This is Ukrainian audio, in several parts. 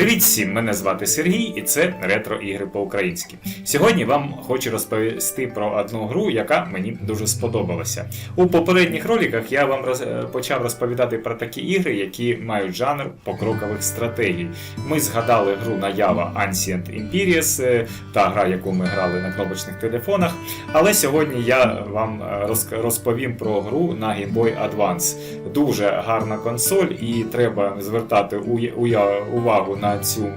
Привіт всім! Мене звати Сергій, і це ретро ігри по-українськи. Сьогодні вам хочу розповісти про одну гру, яка мені дуже сподобалася. У попередніх роликах я вам роз... е, почав розповідати про такі ігри, які мають жанр покрокових стратегій. Ми згадали гру наява Ancient Empires, е, та гра, яку ми грали на кнопочних телефонах. Але сьогодні я вам е, роз- розповім про гру на Game Boy Advance. Дуже гарна консоль, і треба звертати увагу на цю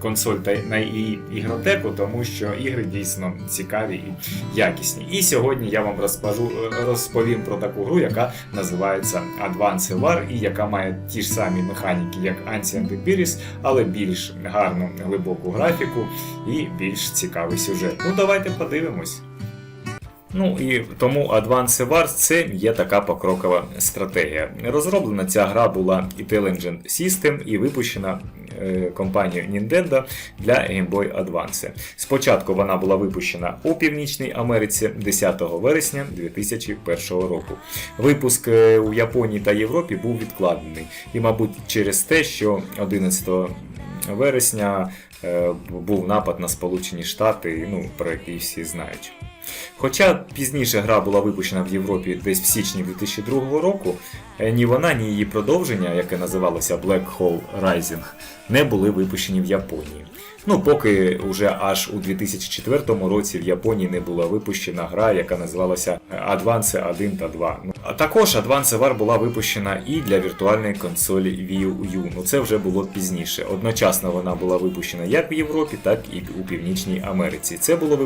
консоль та на її ігротеку, тому що ігри дійсно цікаві і якісні. І сьогодні я вам розпажу, розповім про таку гру, яка називається Advance War, і яка має ті ж самі механіки, як Ancient Empires, але більш гарну глибоку графіку і більш цікавий сюжет. Ну давайте подивимось. Ну і тому Advance Wars це є така покрокова стратегія. Розроблена ця гра була Intelligent System і випущена е, компанією Nintendo для Game Boy Advance. Спочатку вона була випущена у Північній Америці 10 вересня 2001 року. Випуск е, у Японії та Європі був відкладений, і, мабуть, через те, що 11 вересня е, був напад на Сполучені Штати, ну, про який всі знають. Хоча пізніше гра була випущена в Європі десь в січні 2002 року, е, ні вона, ні її продовження, яке називалося Black Hole Rising, не були випущені в Японії. Ну, поки уже аж у 2004 році в Японії не була випущена гра, яка називалася Advance 1 та 2. Ну, а також Advance War була випущена і для віртуальної консолі Wii U. Ну це вже було пізніше. Одночасно вона була випущена як в Європі, так і у Північній Америці. Це було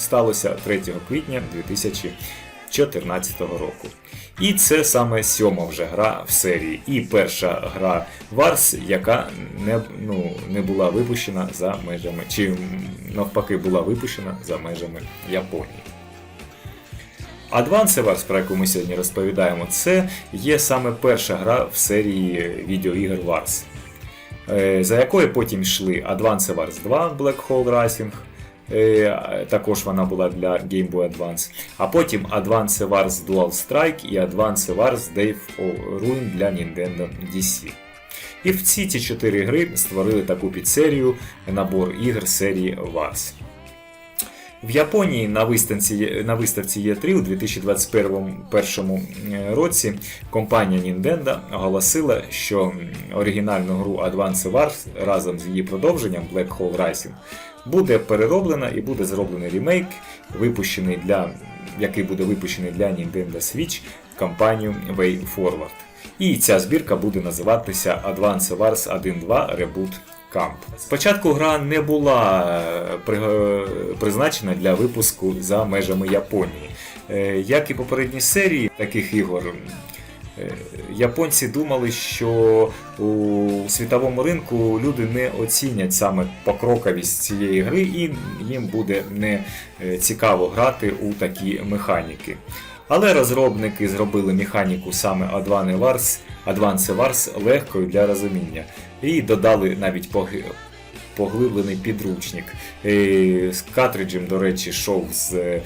сталося 3 квітня 2014 року. І це саме сьома вже гра в серії. І перша гра Wars, яка не, ну, не була випущена за межами, чи навпаки була випущена за межами Японії. Advance Wars, про яку ми сьогодні розповідаємо, це є саме перша гра в серії відеоігр Wars, е, за якою потім йшли Advance Wars 2 Black Hole Rising, також вона була для Game Boy Advance, а потім Advance Wars Dual Strike і Advance Wars Day of Ruin для Nintendo DC. І в ці ці чотири гри створили таку підсерію набор ігр серії Wars. В Японії на виставці, на виставці E3 у 2021 е, році компанія Nintendo оголосила, що оригінальну гру Advance Wars разом з її продовженням Black Hole Rising буде перероблена і буде зроблений ремейк, випущений для, який буде випущений для Nintendo Switch компанією Way Forward. І ця збірка буде називатися Advance Wars 1.2 Reboot Camp. Спочатку гра не була е, при- призначена для випуску за межами Японії. Е, Як і попередні серії таких ігор, е, японці думали, що у світовому ринку люди не оцінять саме покроковість цієї гри, і їм буде не е, цікаво грати у такі механіки. Але розробники зробили механіку саме Advance Wars, легкою для розуміння і додали навіть поглиблений підручник. З картриджем, до речі, йшов з.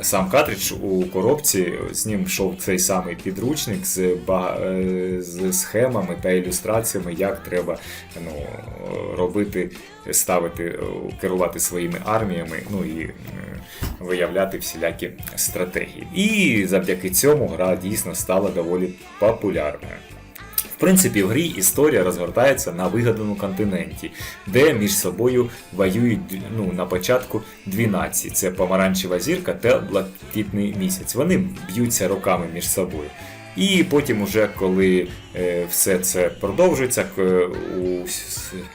Сам картридж у коробці, з ним йшов цей самий підручник з, е, з схемами та ілюстраціями, як треба ну, робити, ставити, е, керувати своїми арміями, ну і виявляти всілякі стратегії. І завдяки цьому гра дійсно стала доволі популярною. Принципі, в грі історія розгортається на вигаданому континенті, де між собою воюють ну, на початку дві нації: це помаранчева зірка та блакитний місяць. Вони б'ються роками між собою. І потім, уже коли е, все це продовжується, у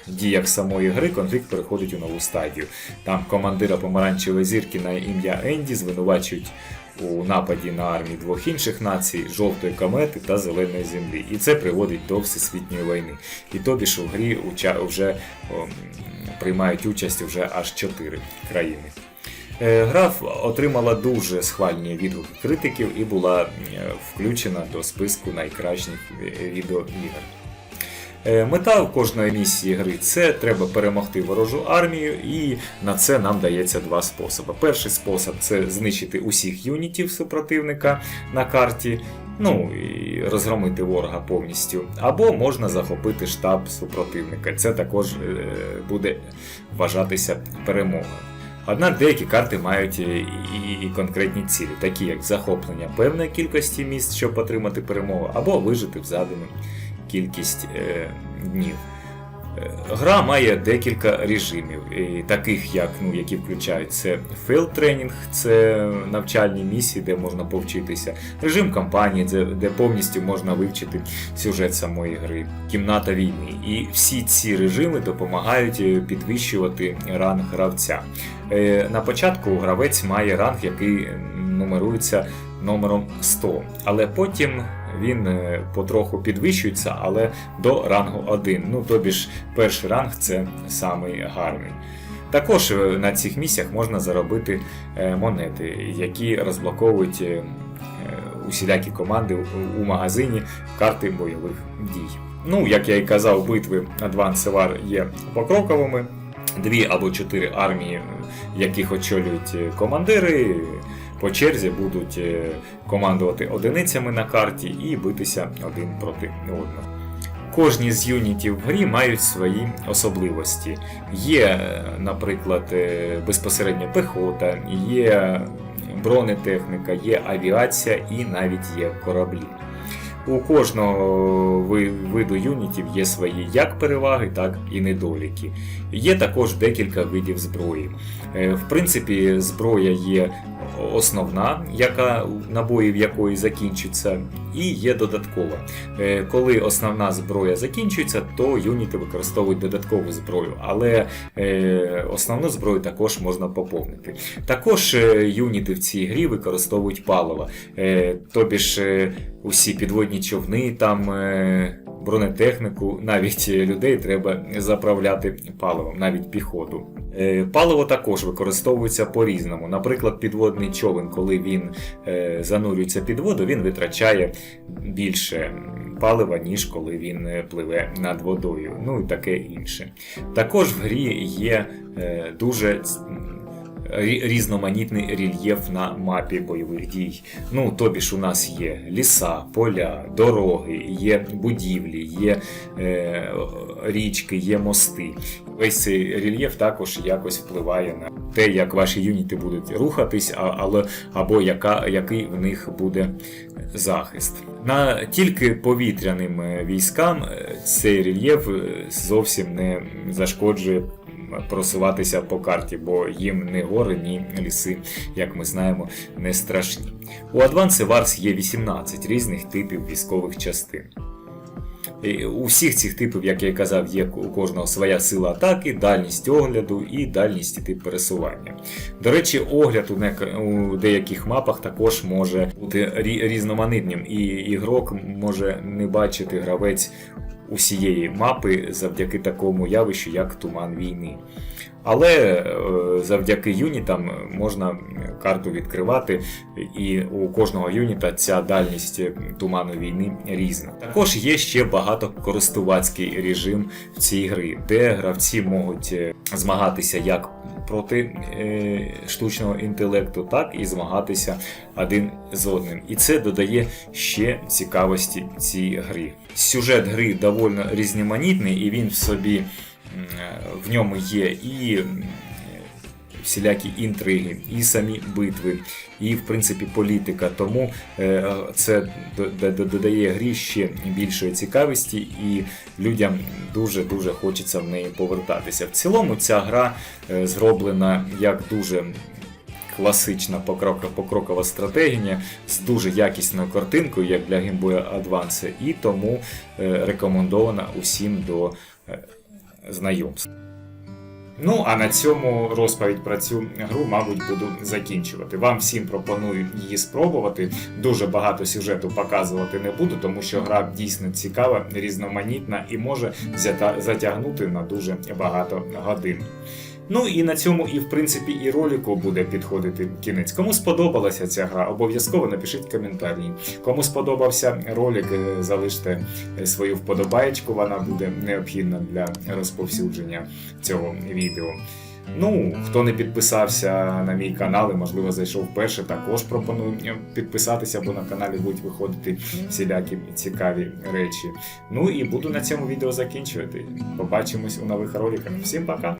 діях самої гри конфлікт переходить у нову стадію. Там командира помаранчевої зірки на ім'я Енді звинувачують у нападі на армії двох інших націй, жовтої комети та зеленої землі. І це приводить до всесвітньої війни. І тобі ж у грі вже о, приймають участь вже аж чотири країни. Е, Гра отримала дуже схвальні відгуки критиків і була е, включена до списку найкращих е, відеоігр. Е, Мета кожної місії гри це треба перемогти ворожу армію, і на це нам дається два способи. Перший спосіб це знищити усіх юнітів супротивника на карті. Ну і розгромити ворога повністю, або можна захопити штаб супротивника. Це також е, буде вважатися перемогою. Однак деякі карти мають і, і, конкретні цілі, такі як захоплення певної кількості міст, щоб отримати перемогу, або вижити в задану кількість е, днів. Е, Гра має декілька режимів, таких як ну, які включають це Field Training, це навчальні місії, де можна повчитися, режим кампанії, де, де повністю можна вивчити сюжет самої гри, кімната війни. І всі ці режими допомагають е, підвищувати ранг гравця. На початку гравець має ранг, який нумерується номером 100, але потім він е, потроху підвищується, але до рангу 1. Ну, тобі ж перший ранг це самий гарний. Також е, на цих місіях можна заробити е, монети, які розблоковують усілякі команди у- магазині карти бойових дій. Ну, як я і казав, битви Advance War є покроковими. Дві або чотири армії, яких очолюють командири, по черзі будуть е, командувати одиницями на карті і битися один проти одного. Кожні з юнітів в грі мають свої особливості. Є, е, наприклад, безпосередня безпосередньо пехота, є бронетехніка, є авіація і навіть є кораблі. У кожного виду юнітів є свої як переваги, так і недоліки. Є також декілька видів зброї. Е, В принципі, зброя є основна, яка набоїв якої закінчуються, і є додаткова. Е, Коли основна зброя закінчується, то юніти використовують додаткову зброю, але е, основну зброю також можна поповнити. Також юніти в цій грі використовують паливо, тобі ж усі підводні човни, там е, бронетехніку, навіть е, людей треба заправляти паливом, навіть піхоту. Е, Паливо також використовується по-різному. Наприклад, підводний човен, коли він занурюється під воду, він витрачає більше палива, ніж коли він пливе над водою. Ну і таке інше. Також в грі є дуже різноманітний рельєф на мапі бойових дій. Ну, тобі ж у нас є ліса, поля, дороги, є будівлі, є е, річки, є мости. Весь цей рельєф також якось впливає на те, як ваші юніти будуть рухатись, а- але або яка, який в них буде захист. На тільки повітряним е, військам е, цей рельєф е, зовсім не зашкоджує просуватися по карті, бо їм ні гори, ні ліси, як ми знаємо, не страшні. У Advance Wars є 18 різних типів військових частин. У всіх цих типів, як я і казав, є у кожного своя сила атаки, дальність огляду і дальність і тип пересування. До речі, огляд у, деяких мапах також може бути рі- різноманітним, і ігрок може не бачити гравець усієї мапи завдяки такому явищу, як туман війни. Але е, завдяки юнітам можна карту відкривати, і у кожного юніта ця дальність туману війни різна. Також є ще багатокористувацький режим в цій грі, де гравці можуть е, змагатися як проти е, штучного інтелекту, так і змагатися один з одним. І це додає ще цікавості цій грі. Сюжет гри доволі різноманітний, і він в собі е, в ньому є і всілякі інтриги, і самі битви, і в принципі політика. Тому е, це до- до- додає грі ще більшої цікавості, і людям дуже дуже хочеться в неї повертатися. В цілому ця гра е, зроблена як дуже. Класична покрокова стратегія з дуже якісною картинкою, як для Game Boy Advance, і тому е, рекомендована усім до знайомства. Ну, а на цьому розповідь про цю гру, мабуть, буду закінчувати. Вам всім пропоную її спробувати. Дуже багато сюжету показувати не буду, тому що гра дійсно цікава, різноманітна і може затягнути на дуже багато годин. Ну і на цьому, і в принципі, і ролику буде підходити кінець. Кому сподобалася ця гра, обов'язково напишіть коментарі. Кому сподобався ролик, е, залиште е, свою вподобаєчку, вона буде необхідна для розповсюдження цього відео. Ну, хто не підписався на мій канал і, можливо, зайшов вперше, також пропоную е, підписатися, бо на каналі будуть виходити всілякі цікаві речі. Ну і буду на цьому відео закінчувати. Побачимось у нових роликах. Всім пока!